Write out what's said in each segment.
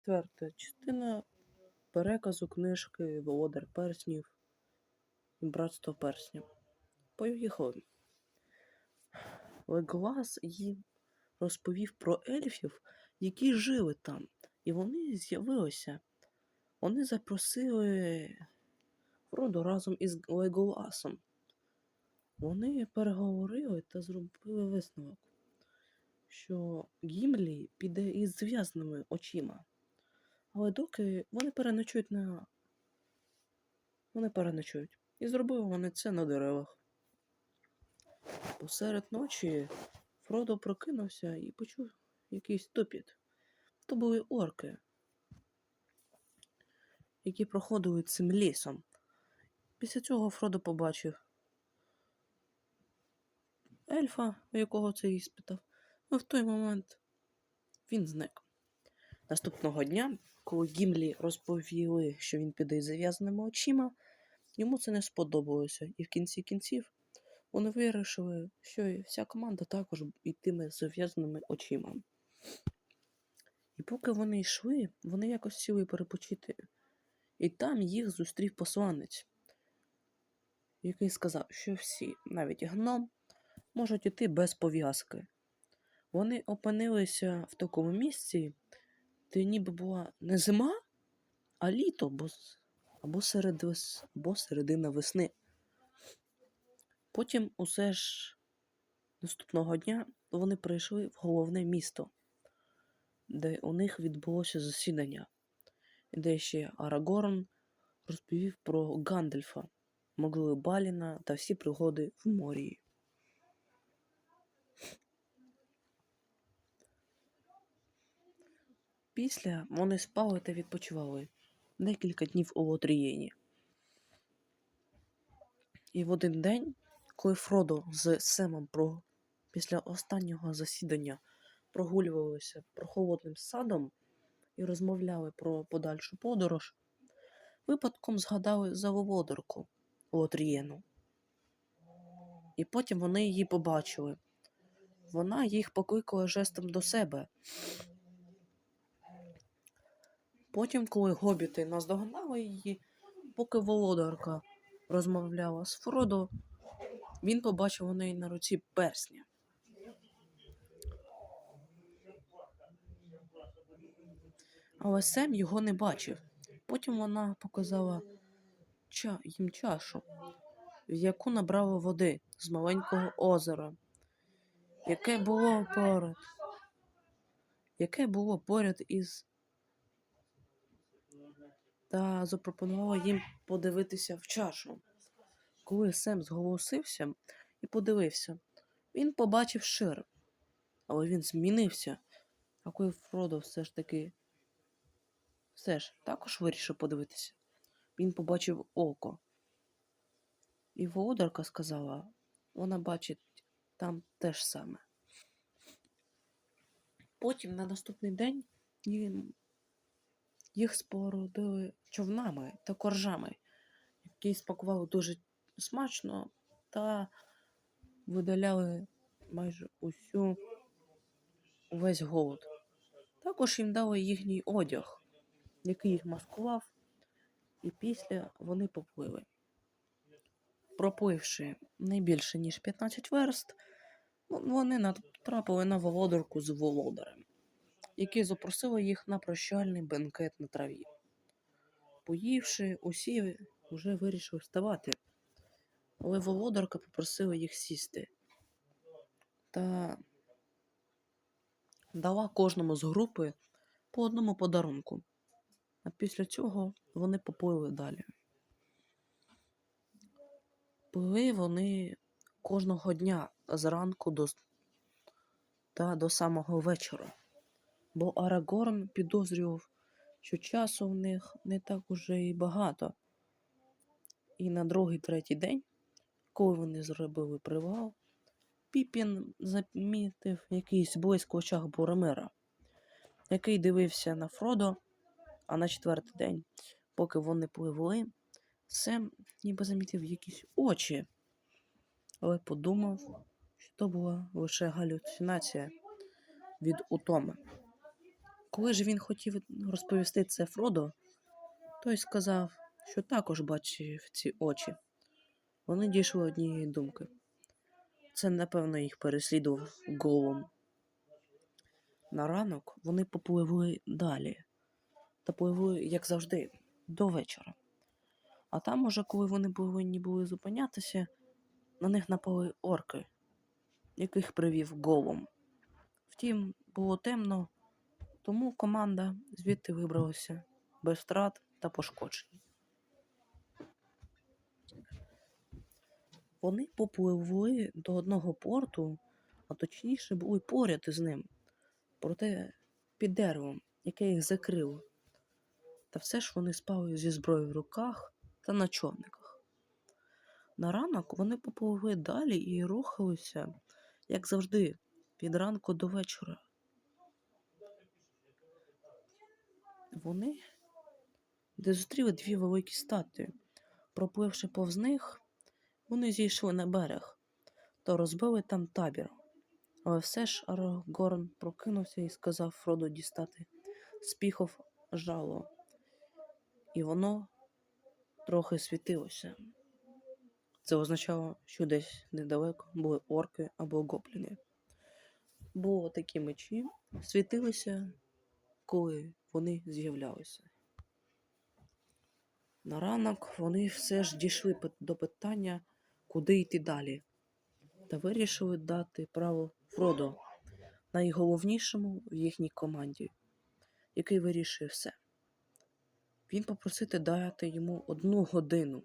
Четверта частина переказу книжки Володар перснів і Братство перснів. Поїхали. Леголас їм розповів про ельфів, які жили там, і вони з'явилися. Вони запросили Фродо разом із Леголасом. Вони переговорили та зробили висновок, що Гімлі піде із зв'язними очима. Але доки вони переночують на. Вони переночують. І зробили вони це на деревах. Посеред ночі Фродо прокинувся і почув якийсь тупіт. То були орки, які проходили цим лісом. Після цього Фродо побачив ельфа, у якого це іспитав. І в той момент він зник. Наступного дня, коли Гімлі розповіли, що він піде із зав'язаними очима, йому це не сподобалося, і в кінці кінців вони вирішили, що і вся команда також йтиме з зав'язаними очима. І поки вони йшли, вони якось сіли перепочити. І там їх зустрів посланець, який сказав, що всі, навіть гном, можуть іти без пов'язки. Вони опинилися в такому місці, де ніби була не зима, а літо, бо, або, серед, вес- або середина весни. Потім усе ж наступного дня вони прийшли в головне місто, де у них відбулося засідання, де ще Арагорн розповів про Гандальфа, могили Баліна та всі пригоди в морі. Після вони спали та відпочивали декілька днів у Лотрієні. І в один день, коли Фродо з Семом про... після останнього засідання прогулювалися прохолодним садом і розмовляли про подальшу подорож, випадком згадали за Володарку Лотрієну. І потім вони її побачили. Вона їх покликала жестом до себе. Потім, коли гобіти наздогнали її, поки володарка розмовляла з Фродо, він побачив у неї на руці персня. Але Сем його не бачив. Потім вона показала ча- їм чашу, в яку набрала води з маленького озера, яке було поряд, яке було поряд із та запропонувала їм подивитися в чашу. Коли Сем зголосився і подивився, він побачив шир, але він змінився. А коли Фродо все ж таки все ж також вирішив подивитися, він побачив око. І володарка сказала, вона бачить там те ж саме. Потім на наступний день їм їх спорудили човнами та коржами, які спакували дуже смачно та видаляли майже усю увесь голод. Також їм дали їхній одяг, який їх маскував, і після вони поплили. Пропливши не більше ніж 15 верст, вони натрапили на володарку з володарем які запросили їх на прощальний бенкет на траві. Поївши, усі вже вирішили вставати, але володарка попросила їх сісти та дала кожному з групи по одному подарунку. А після цього вони поплили далі. Плили вони кожного дня зранку до... та до самого вечора бо Арагорн підозрював, що часу в них не так уже і багато. І на другий третій день, коли вони зробили привал, Піпін замітив якийсь блиск в очах Боромира, який дивився на Фродо, а на четвертий день, поки вони пливли, Сем ніби замітив якісь очі, але подумав, що то була лише галюцинація від утоми. Коли ж він хотів розповісти це Фродо, той сказав, що також бачив ці очі. Вони дійшли однієї думки. Це, напевно, їх переслідував голом. На ранок вони попливли далі та пливли, як завжди, до вечора. А там, уже, коли вони повинні були зупинятися, на них напали орки, яких привів голом. Втім, було темно, тому команда звідти вибралася без втрат та пошкоджень. Вони попливли до одного порту, а точніше були поряд із ним, проте під деревом, яке їх закрило. Та все ж вони спали зі зброєю в руках та на човниках. На ранок вони попливли далі і рухалися, як завжди, від ранку до вечора. Вони де зустріли дві великі статуї. Пропливши повз них, вони зійшли на берег та розбили там табір. Але все ж Арагорн прокинувся і сказав Фроду дістати з піхов жало, і воно трохи світилося. Це означало, що десь недалеко були орки або гобліни. Бо такі мечі світилися, коли вони з'являлися. На ранок вони все ж дійшли до питання, куди йти далі, та вирішили дати право Фродо, найголовнішому в їхній команді, який вирішує все. Він попросити дати йому одну годину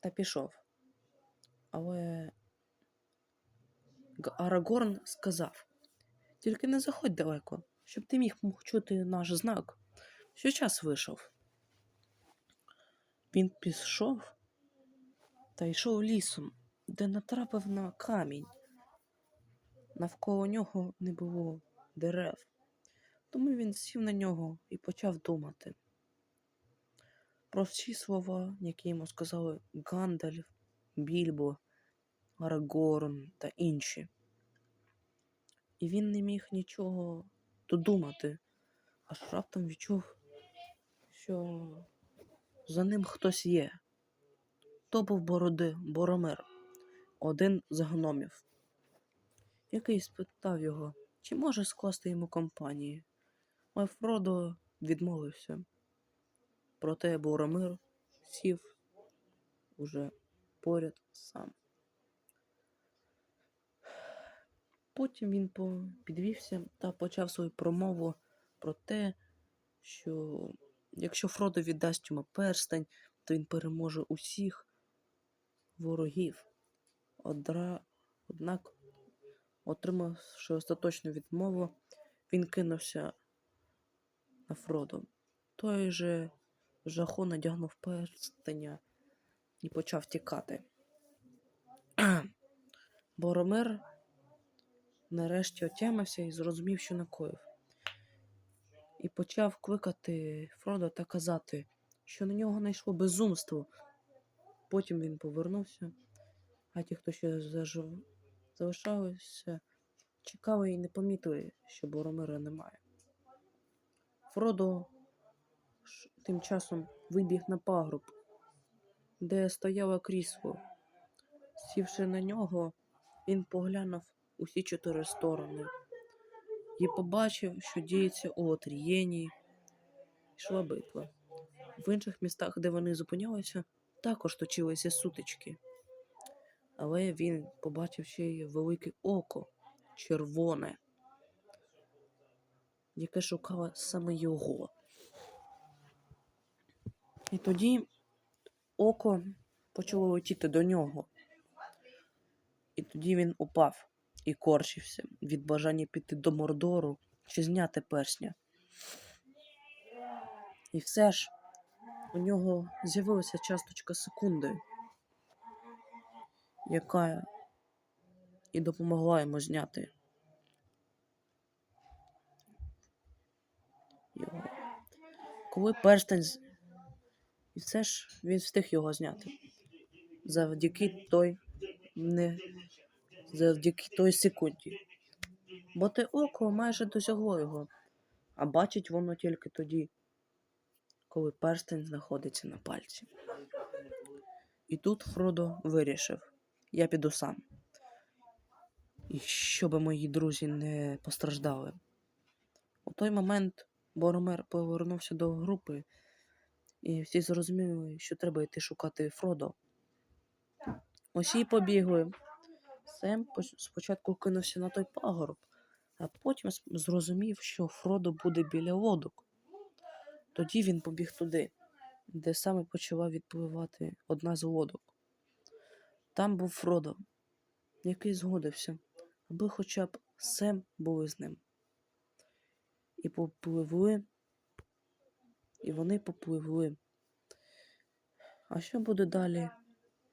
та пішов. Але Арагорн сказав: тільки не заходь далеко, щоб ти міг чути наш знак, що час вийшов. Він пішов та йшов лісом, де натрапив на камінь. Навколо нього не було дерев, тому він сів на нього і почав думати. Про всі слова, які йому сказали Гандальф, Більбо, Арагорн та інші. І він не міг нічого додумати, аж раптом відчув, що за ним хтось є. То був бороди Боромир, один з гномів, який спитав його, чи може скласти йому компанії. Але відмовився. Проте Боромир сів уже поряд сам. Потім він підвівся та почав свою промову про те, що якщо Фродо віддасть йому перстень, то він переможе усіх ворогів. Одра... Однак, отримавши остаточну відмову, він кинувся на Фродо. Той же в жаху надягнув перстеня і почав тікати. Боромир нарешті отямився і зрозумів, що накоїв. І почав кликати Фродо та казати, що на нього найшло безумство. Потім він повернувся, а ті, хто ще зажив... залишалися, чекали і не помітили, що Боромира немає. Фродо тим часом вибіг на пагорб, де стояло крісло. Сівши на нього, він поглянув усі чотири сторони і побачив, що діється у Отрієні. Йшла битва. В інших містах, де вони зупинялися, також точилися сутички. Але він побачив ще й велике око, червоне, яке шукало саме його. І тоді око почало летіти до нього. І тоді він упав і корчився від бажання піти до Мордору чи зняти персня. І все ж у нього з'явилася часточка секунди, яка і допомогла йому зняти його. Коли перстень. І все ж він встиг його зняти. Завдяки той не завдяки той секунді. Бо те око майже досягло його, а бачить воно тільки тоді, коли перстень знаходиться на пальці. І тут Фродо вирішив: я піду сам. І щоб мої друзі не постраждали. У той момент Боромер повернувся до групи, і всі зрозуміли, що треба йти шукати Фродо. Усі побігли. Сем спочатку кинувся на той пагорб, а потім зрозумів, що Фродо буде біля лодок. Тоді він побіг туди, де саме почала відпливати одна з лодок. Там був Фродо, який згодився, аби хоча б Сем був із ним. І попливли, і вони попливли. А що буде далі?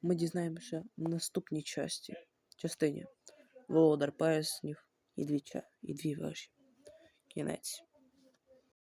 Ми дізнаємося в наступній часті, частині. Володар пояснів і дві, і дві ваші. Кінець.